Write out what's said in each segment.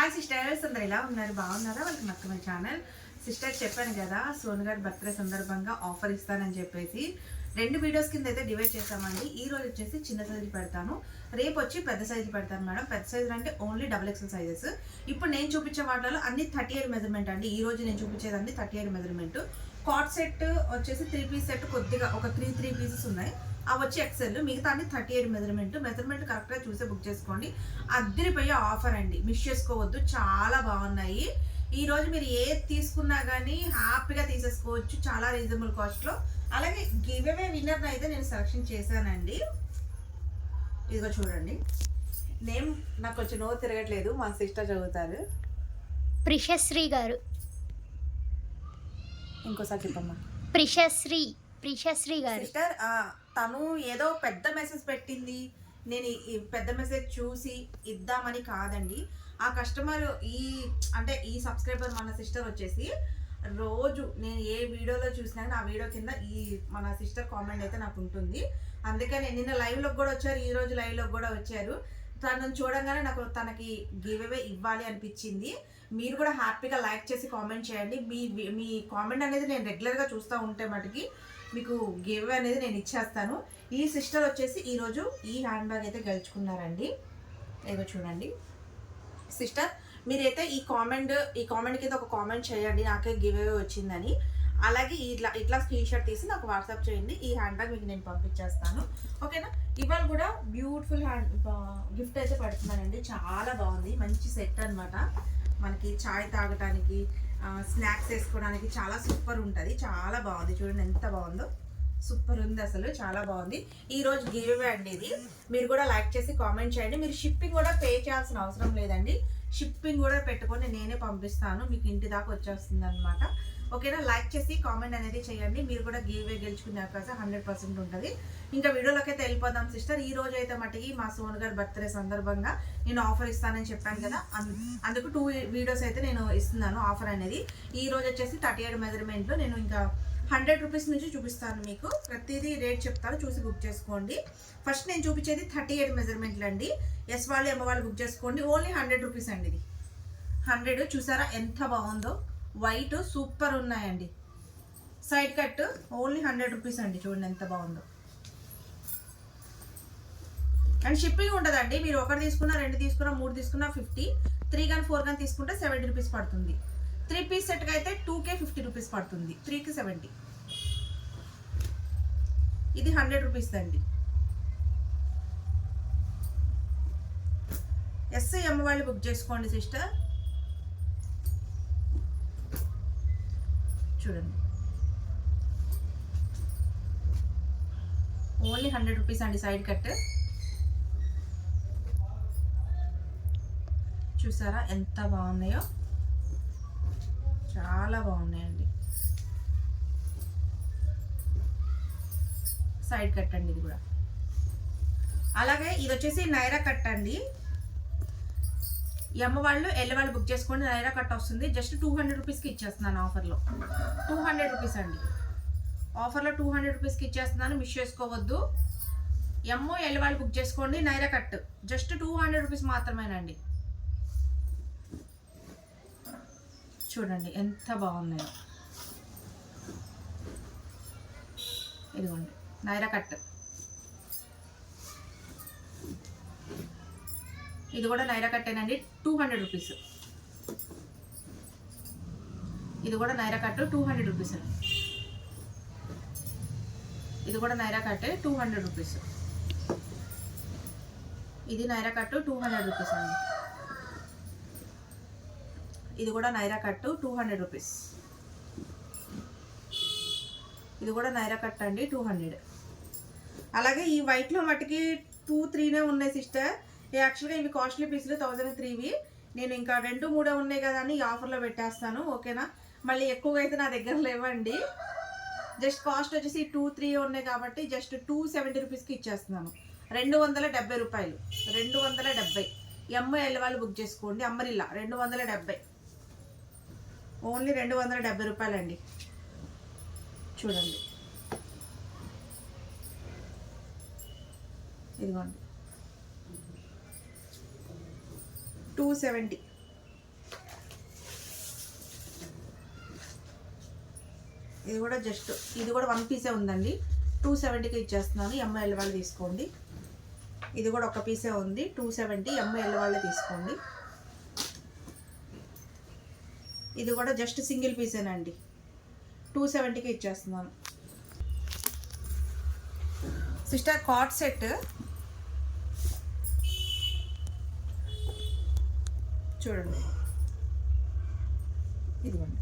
Hi sisters అందరు ఎలా ఉన్నారు బాగున్నారా వాళ్ళకి నాకు మన ఛానల్ సిస్టర్ చెప్పాను కదా సోన్ గారి బర్త్డే సందర్భంగా ఆఫర్ ఇస్తానని చెప్పేసి. రెండు వీడియోస్ కింద అయితే డివైడ్ చేస్తామండి ఈ రోజు వచ్చేసి చిన్న సైజు పెడతాను. రేపు వచ్చి పెద్ద సైజు పెడతాను మేడం. పెద్ద సైజు అంటే ఓన్లీ డబుల్ ఎక్సెల్ సైజెస్ ఇప్పుడు నేను చూపించే వాటిలో అన్ని థర్టీ ఎయిట్ మెజర్మెంట్ అండి. ఈ రోజు నేను చూపించేది అన్ని thirty eight measurement cot set వచ్చేసి త్రీ పీస్ సెట్ కొద్దిగా ఒక త్రీ త్రీ పీసెస్ ఉన్నాయి. అవి వచ్చి ఎక్సెల్ మిగతా అన్ని థర్టీ ఎయిట్ మెజర్మెంట్ మెజర్మెంట్ కరెక్ట్గా చూసే బుక్ చేసుకోండి. అద్దరిపోయే ఆఫర్ అండి. మిస్ చేసుకోవద్దు. చాలా బాగున్నాయి. ఈ రోజు మీరు ఏది తీసుకున్నా కానీ హ్యాపీగా తీసేసుకోవచ్చు. చాలా రీజనబుల్ కాస్ట్లో అలాగే గివ్ అవే విన్నర్ అయితే నేను సెలెక్షన్ చేశానండి. ఇదిగో చూడండి. నేమ్ నాకు కొంచెం నో తిరగట్లేదు. మా సిస్టర్ చదువుతారు. ప్రిషశ్రీ గారు. ఇంకోసారి చెప్పమ్మా. ప్రిషశ్రీ. ప్రిషశ్రీ గారు. సిస్టర్ తను ఏదో పెద్ద మెసేజ్ పెట్టింది. నేను ఈ- పెద్ద మెసేజ్ చూసి ఇద్దామని కాదండి. ఆ కస్టమర్ ఈ అంటే ఈ సబ్స్క్రైబర్ మన సిస్టర్ వచ్చేసి రోజు నేను ఏ వీడియోలో చూసినా ఆ వీడియో కింద ఈ మన సిస్టర్ కామెంట్ అయితే నాకు ఉంటుంది. అందుకని నిన్న లైవ్లోకి కూడా వచ్చారు ఈ రోజు లైవ్లోకి కూడా వచ్చారు. తనను చూడంగానే నాకు తనకి గివ్ అవే ఇవ్వాలి అనిపించింది. మీరు కూడా హ్యాపీగా లైక్ చేసి కామెంట్ చేయండి. మీ మీ కామెంట్ అనేది నేను రెగ్యులర్గా చూస్తూ ఉంటే మటుకి మీకు గివ్ అనేది నేను ఇచ్చేస్తాను. ఈ సిస్టర్ వచ్చేసి ఈరోజు ఈ హ్యాండ్ బ్యాగ్ అయితే గెలుచుకున్నారండి. ఏదో చూడండి. సిస్టర్ మీరైతే ఈ కామెంట్ ఈ కామెంట్ కింద ఒక కామెంట్ చేయండి. నాకే గివ్ అవే వచ్చిందని. అలాగే ఇట్లా ఇట్లా స్క్రీన్ షాట్ తీసి నాకు వాట్సాప్ చేయండి. ఈ హ్యాండ్ బ్యాగ్ మీకు నేను పంపించేస్తాను. ఓకేనా? ఇవాళ కూడా బ్యూటిఫుల్ హ్యాండ్ గిఫ్ట్ అయితే పడుతున్నానండి చాలా బాగుంది. మంచి సెట్ అన్నమాట. మనకి చాయ్ తాగటానికి స్నాక్స్ వేసుకోవడానికి చాలా సూపర్ ఉంటుంది. చాలా బాగుంది. చూడండి ఎంత బాగుందో. సూపర్ ఉంది అసలు. చాలా బాగుంది. ఈ రోజు గివ్ అండి ఇది. మీరు కూడా లైక్ చేసి కామెంట్ చేయండి. మీరు షిప్పింగ్ కూడా పే చేయాల్సిన అవసరం లేదండి. షిప్పింగ్ కూడా పెట్టుకొని నేనే పంపిస్తాను. మీకు ఇంటి దాకా వచ్చేస్తుంది అనమాట ఓకేనా? లైక్ చేసి కామెంట్ అనేది చేయండి. మీరు కూడా గివ్ గెలుచుకునే అవకాశం హండ్రెడ్ పర్సెంట్ ఉంటుంది. ఇంకా వీడియోలోకి అయితే వెళ్ళిపోదాం సిస్టర్. ఈ రోజు అయితే మటుకి మా సోన్ గారి బర్త్డే సందర్భంగా నేను ఆఫర్ ఇస్తానని చెప్పాను కదా. అందుకు టూ వీడియోస్ అయితే నేను ఇస్తున్నాను ఆఫర్ అనేది. ఈ రోజు వచ్చేసి థర్టీ ఎయిట్ మెజర్మెంట్లో నేను ఇంకా హండ్రెడ్ రూపీస్ నుంచి చూపిస్తాను మీకు. ప్రతిదీ రేట్ చెప్తాను చూసి బుక్ చేసుకోండి. ఫస్ట్ నేను చూపించేది థర్టీ ఎయిట్ మెజర్మెంట్లు అండి. ఎస్ వాళ్ళు ఎమ్మ వాళ్ళు బుక్ చేసుకోండి. ఓన్లీ హండ్రెడ్ రూపీస్ అండి ఇది. హండ్రెడ్. చూసారా ఎంత బాగుందో? వైట్ సూపర్ ఉన్నాయండి. Side cut only hundred rupees అండి. చూడండి ఎంత బాగుందో. అండ్ షిప్పింగ్ ఉంటుందండి. మీరు ఒకటి తీసుకున్నా రెండు తీసుకున్నా మూడు తీసుకున్నా ఫిఫ్టీ. త్రీ కానీ ఫోర్ కానీ తీసుకుంటే సెవెంటీ రూపీస్ పడుతుంది. త్రీ పీస్ సెట్కి అయితే టూకే ఫిఫ్టీ రూపీస్ పడుతుంది. త్రీకి సెవెంటీ. ఇది హండ్రెడ్ రూపీస్ అండి. ఎస్ఐఎం అమ్మ వాళ్ళు బుక్ చేసుకోండి సిస్టర్. చూడండి. ఓన్లీ హండ్రెడ్ రూపీస్ అండి సైడ్ కట్ చూసారా ఎంత బాగున్నాయో? చాలా బాగున్నాయండి. సైడ్ కట్ అండి ఇది కూడా. అలాగే ఇది వచ్చేసి నైరా కట్ అండి. ఈ వాళ్ళు ఎల్ల వాళ్ళు బుక్ చేసుకోండి నైరా కట్ వస్తుంది. జస్ట్ టూ హండ్రెడ్ రూపీస్కి ఇచ్చేస్తున్నాను ఆఫర్లో టూ హండ్రెడ్ రూపీస్ అండి. ఆఫర్లో టూ హండ్రెడ్ రూపీస్కి ఇచ్చేస్తున్నాను మిస్ చేసుకోవద్దు. ఎమ్మో ఎల్ల వాళ్ళు బుక్ చేసుకోండి Naira cut. Just two hundred rupees మాత్రమేనండి. చూడండి ఎంత బాగున్నాయో. ఇదిగోండి నైరా కట్. ఇది కూడా నైరా కట్టేనండి టూ హండ్రెడ్ రూపీస్ ఇది కూడా నైరా కట్టు టూ హండ్రెడ్ రూపీస్ అండి ఇది కూడా నైరా కట్టే టూ హండ్రెడ్ రూపీస్ ఇది నైరా కట్టు టూ హండ్రెడ్ రూపీస్ అండి. ఇది కూడా నైరా కట్టు టూ హండ్రెడ్ రూపీస్ ఇది కూడా నైరా కట్ అండి టూ హండ్రెడ్ అలాగే ఈ వైట్లో మటుకి టూ త్రీనే ఉన్నాయి సిస్టర్ యాక్చువల్గా ఇవి కాస్ట్లీ పీసులు థౌజండ్ త్రీవి నేను ఇంకా రెండు మూడో ఉన్నాయి కదా అని ఈ ఆఫర్లో పెట్టేస్తాను ఓకేనా? మళ్ళీ ఎక్కువగా అయితే నా దగ్గర లేవండి. జస్ట్ కాస్ట్ వచ్చేసి టూ త్రీ ఉన్నాయి కాబట్టి జస్ట్ టూ సెవెంటీ రూపీస్కి ఇచ్చేస్తున్నాను. రెండు వందల డెబ్బై రూపాయలు. రెండు వందల డెబ్బై. ఎంఐఎల్ వాళ్ళు బుక్ చేసుకోండి. అమ్మరిల్లా రెండు వందల డెబ్బై. ఓన్లీ రెండు వందల డెబ్బై రూపాయలండి. చూడండి. ఇదిగోండి. Two seventy. ఇది కూడా జస్ట్ ఇది కూడా వన్ పీసే ఉందండి. టూ సెవెంటీకి ఇచ్చేస్తున్నాను ఎంఐఎల్ వాళ్ళు తీసుకోండి. ఇది కూడా ఒక పీసే ఉంది టూ సెవెంటీ ఎంఐఎల్ వాళ్ళు తీసుకోండి. ఇది కూడా జస్ట్ సింగిల్ పీసేనండి టూ సెవెంటీకి ఇచ్చేస్తున్నాను. సిస్టర్ కాట్ సెట్ చూడండి. ఇదిగోండి.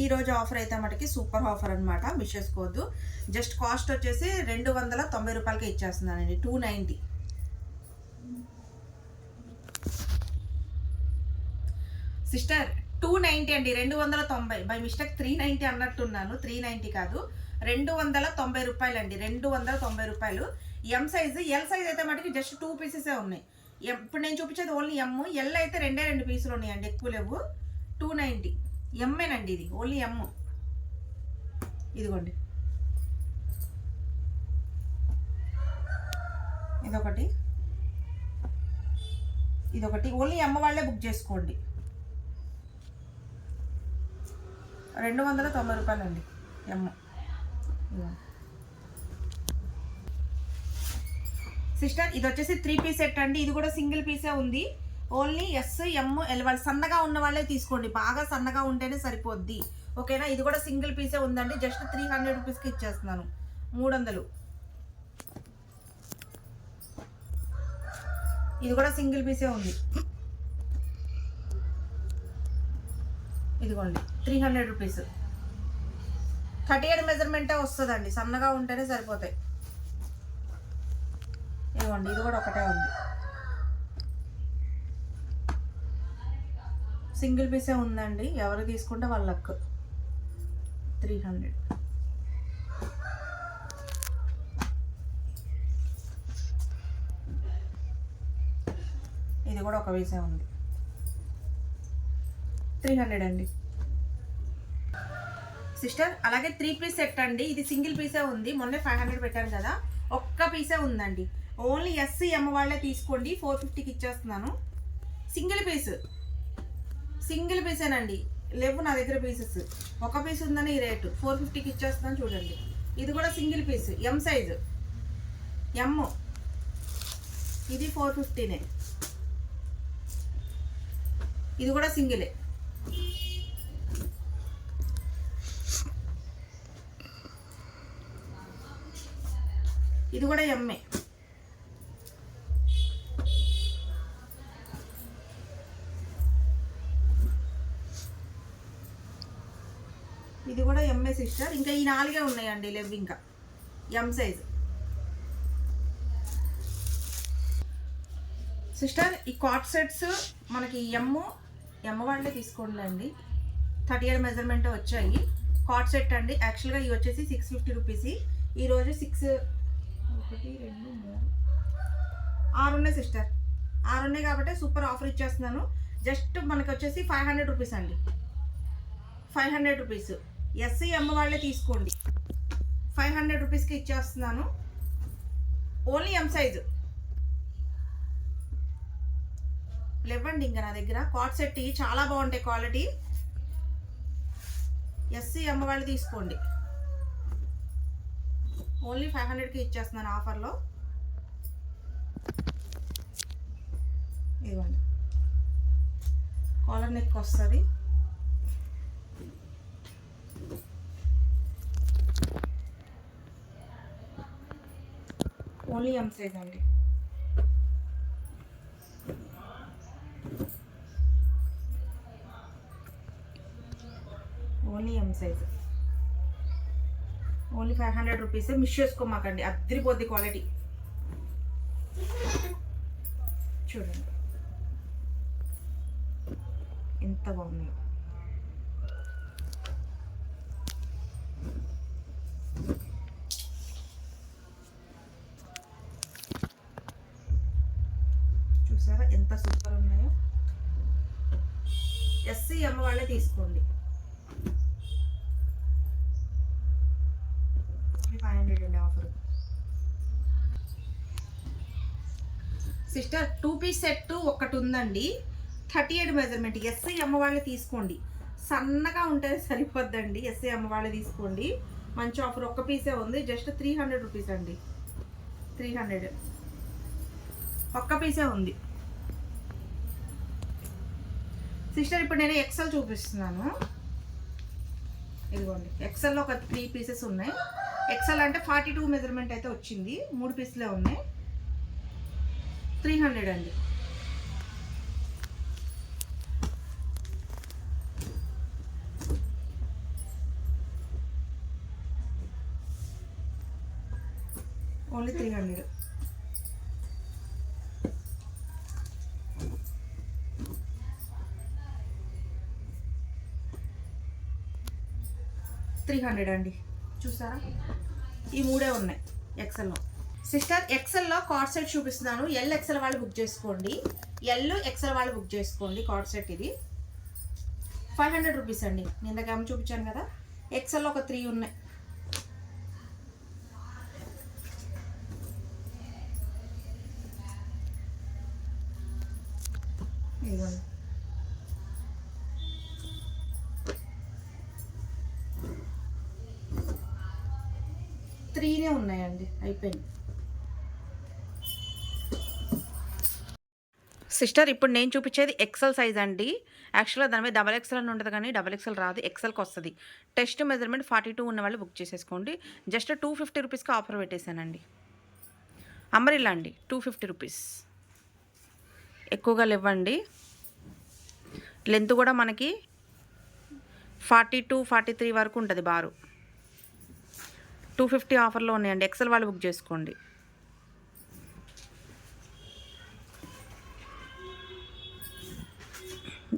ఈ రోజు ఆఫర్ అయితే మటుకి సూపర్ ఆఫర్ అనమాట మిస్ చేసుకోవద్దు. జస్ట్ కాస్ట్ వచ్చేసి రెండు వందల తొంభై రూపాయలకి ఇచ్చేస్తున్నానండి. Two ninety. Sister two ninety అండి. రెండు వందల తొంభై. బై మిస్టేక్ త్రీ నైంటీ అన్నట్టున్నాను. త్రీ నైంటీ కాదు. రెండు వందల తొంభై రూపాయలు అండి రెండు వందల తొంభై రూపాయలు. ఎం సైజు ఎల్ సైజ్ అయితే మటుకి జస్ట్ టూ పీసెసే ఉన్నాయి. ఇప్పుడు నేను చూపించేది ఓన్లీ ఎమ్ ఎల్ అయితే రెండే రెండు పీసులు ఉన్నాయండి ఎక్కువ లేవు. టూ నైంటీ ఎమ్మేనండి ఇది ఓన్లీ ఎమ్ ఇదిగోండి. ఇదొకటి. ఇదొకటి. ఓన్లీ ఎమ్మ వాళ్ళే బుక్ చేసుకోండి. రెండు వందల తొంభై రూపాయలు అండి ఎమ్మ సిస్టర్ ఇది వచ్చేసి త్రీ పీస్ సెట్ అండి. ఇది కూడా సింగిల్ పీసే ఉంది. ఓన్లీ ఎస్ ఎమ్ ఎల్ వాళ్ళు సన్నగా ఉన్న వాళ్ళే తీసుకోండి. బాగా సన్నగా ఉంటేనే సరిపోద్ది. ఓకేనా? ఇది కూడా సింగిల్ పీసే ఉందండి. జస్ట్ త్రీ హండ్రెడ్ రూపీస్కి ఇచ్చేస్తున్నాను. మూడు వందలు. ఇది కూడా సింగిల్ పీసే ఉంది. ఇదిగోండి three hundred rupees thirty eight మెజర్మెంటే వస్తుందండి. సన్నగా ఉంటేనే సరిపోతాయి. ఇదిగోండి ఇది కూడా ఒకటే ఉంది. సింగిల్ పీసే ఉందండి. ఎవరు తీసుకుంటే వాళ్ళ లక్. Three hundred. ఇది కూడా ఒక పీసే ఉంది. త్రీ హండ్రెడ్ అండి. సిస్టర్ అలాగే త్రీ పీస్ సెట్ అండి. ఇది సింగిల్ పీసే ఉంది. మొన్నే ఫైవ్ హండ్రెడ్ పెట్టాను కదా. ఒక్క పీసే ఉందండి. ఓన్లీ ఎస్సీ ఎమ్ వాళ్ళే తీసుకోండి. ఫోర్ ఫిఫ్టీకి ఇచ్చేస్తున్నాను. సింగిల్ పీస్ సింగిల్ పీసేనండి లేవు నా దగ్గర పీసెస్ ఒక పీస్ ఉందని ఈ రేటు ఫోర్ ఫిఫ్టీకి ఇచ్చేస్తున్నాను చూడండి. ఇది కూడా single piece M size M ఇది ఫోర్ ఫిఫ్టీనే ఇది కూడా సింగిలే ఇది కూడా ఎంఏ ఇది కూడా ఎంఏ సిస్టర్ ఇంకా ఈ నాలుగే ఉన్నాయండి లెవ్ ఇంకా. ఎం సైజ్ సిస్టర్ ఈ కాట్ సెట్స్ మనకి ఎమ్ ఎమ్ వాళ్ళే తీసుకోండి అండి థర్టీ ఎయిట్ మెజర్మెంట్ వచ్చాయి. కాట్ సెట్ అండి. యాక్చువల్గా ఇవి వచ్చేసి సిక్స్ ఫిఫ్టీ రూపీస్ ఈరోజు సిక్స్ ఒకటి రెండు మూడు. ఆరు ఉన్నాయి సిస్టర్ ఆరు ఉన్నాయి కాబట్టి సూపర్ ఆఫర్ ఇచ్చేస్తున్నాను. జస్ట్ మనకి వచ్చేసి ఫైవ్ హండ్రెడ్ రూపీస్ అండి. Five hundred rupees S M వాళ్ళే తీసుకోండి. ఫైవ్ హండ్రెడ్ రూపీస్కి ఇచ్చేస్తున్నాను. ఓన్లీ ఎం సైజు లేవండి ఇంకా నా దగ్గర. కాట్ సెట్ చాలా బాగుంటాయి క్వాలిటీ ఎస్సీ ఎమ్ వాళ్ళు తీసుకోండి. ఓన్లీ ఫైవ్ హండ్రెడ్కి ఇచ్చేస్తున్నాను ఆఫర్లో. ఇదిగోండి. కాలర్ నెక్ వస్తుంది. ఓన్లీ ఎం సైజ్ అండి? Only M size. Only five hundred rupees miss చేసుకోమాకండి అద్దరిపోద్ది క్వాలిటీ. చూడండి. ఎంత బాగున్నాయో చూసారా ఎంత సూపర్ ఉన్నాయో అమ్మవాళ్ళే వాళ్ళే తీసుకోండి. ఫైవ్ హండ్రెడ్ అండి offer sister two piece set ఒకటి ఉందండి. థర్టీ ఎయిట్ మెజర్మెంట్ ఎస్ఐ అమ్మ వాళ్ళే తీసుకోండి. సన్నగా ఉంటే సరిపోద్దండి. ఎస్ఐ అమ్మ వాళ్ళే తీసుకోండి. మంచి ఆఫర్ ఒక్క పీసే ఉంది. జస్ట్ త్రీ హండ్రెడ్ రూపీస్ అండి. త్రీ హండ్రెడ్ ఒక్క పీసే ఉంది. సిస్టర్ ఇప్పుడు నేను ఎక్సెల్ చూపిస్తున్నాను. ఇదిగోండి. ఎక్సెల్లో ఒక త్రీ పీసెస్ ఉన్నాయి. ఎక్సెల్ అంటే ఫార్టీ టూ మెజర్మెంట్ అయితే వచ్చింది. మూడు పీసులే ఉన్నాయి. త్రీ హండ్రెడ్ అండి. ఓన్లీ త్రీ హండ్రెడ్ హండ్రెడ్ అండి. చూసారా ఈ మూడే ఉన్నాయి ఎక్సెల్లో సిస్టర్ ఎక్సెల్లో కార్డ్ సెట్ చూపిస్తున్నాను. ఎల్ ఎక్సెల్ వాళ్ళు బుక్ చేసుకోండి. ఎల్ ఎక్సెల్ వాళ్ళు బుక్ చేసుకోండి కార్డ్ సెట్ ఇది. ఫైవ్ హండ్రెడ్ రూపీస్ అండి. నేను ఇందాక చూపించాను కదా. ఎక్సెల్లో ఒక త్రీ ఉన్నాయి. ఇదిగోండి. త్రీనే ఉన్నాయండి. అయిపోయింది. సిస్టర్ ఇప్పుడు నేను చూపించేది ఎక్సెల్ సైజ్ అండి. యాక్చువల్గా దాని మీద డబల్ ఎక్సెల్ అని ఉంటుంది కానీ డబల్ ఎక్సెల్ రాదు. ఎక్సెల్కి వస్తుంది. టెస్ట్ మెజర్మెంట్ ఫార్టీ టూ ఉన్న వాళ్ళు బుక్ చేసేసుకోండి. జస్ట్ టూ ఫిఫ్టీ రూపీస్కి ఆఫర్ పెట్టేశానండి. అమరిల్లా అండి. టూ ఫిఫ్టీ రూపీస్ ఎక్కువగా లేవండి. లెంత్ కూడా మనకి ఫార్టీ టూ ఫార్టీ త్రీ వరకు ఉంటుంది బారు. టూ ఫిఫ్టీ ఆఫర్లో ఉన్నాయండి. ఎక్సెల్ వాళ్ళు బుక్ చేసుకోండి.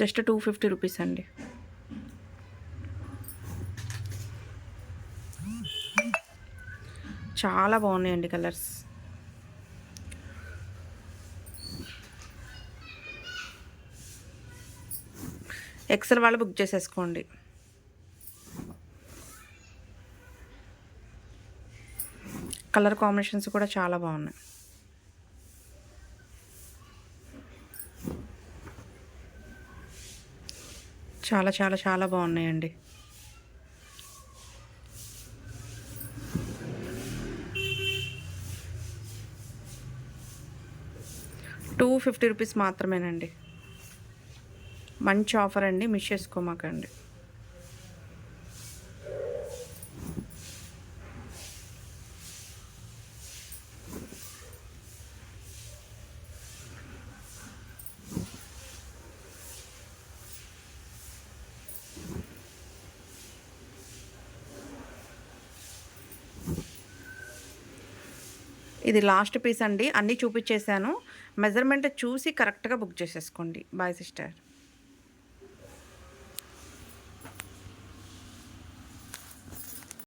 జస్ట్ టూ ఫిఫ్టీ రూపీస్ అండి. చాలా బాగున్నాయండి కలర్స్. ఎక్సెల్ వాళ్ళు బుక్ చేసేసుకోండి. కలర్ కాంబినేషన్స్ కూడా చాలా బాగున్నాయి. చాలా చాలా చాలా బాగున్నాయండి. టూ ఫిఫ్టీ రూపీస్ మాత్రమేనండి. మంచి ఆఫర్ అండి మిస్ చేసుకోమాకండి. ఇది లాస్ట్ పీస్ అండి. అన్నీ చూపించేశాను మెజర్మెంట్ చూసి కరెక్ట్గా బుక్ చేసేసుకోండి. Bye sister.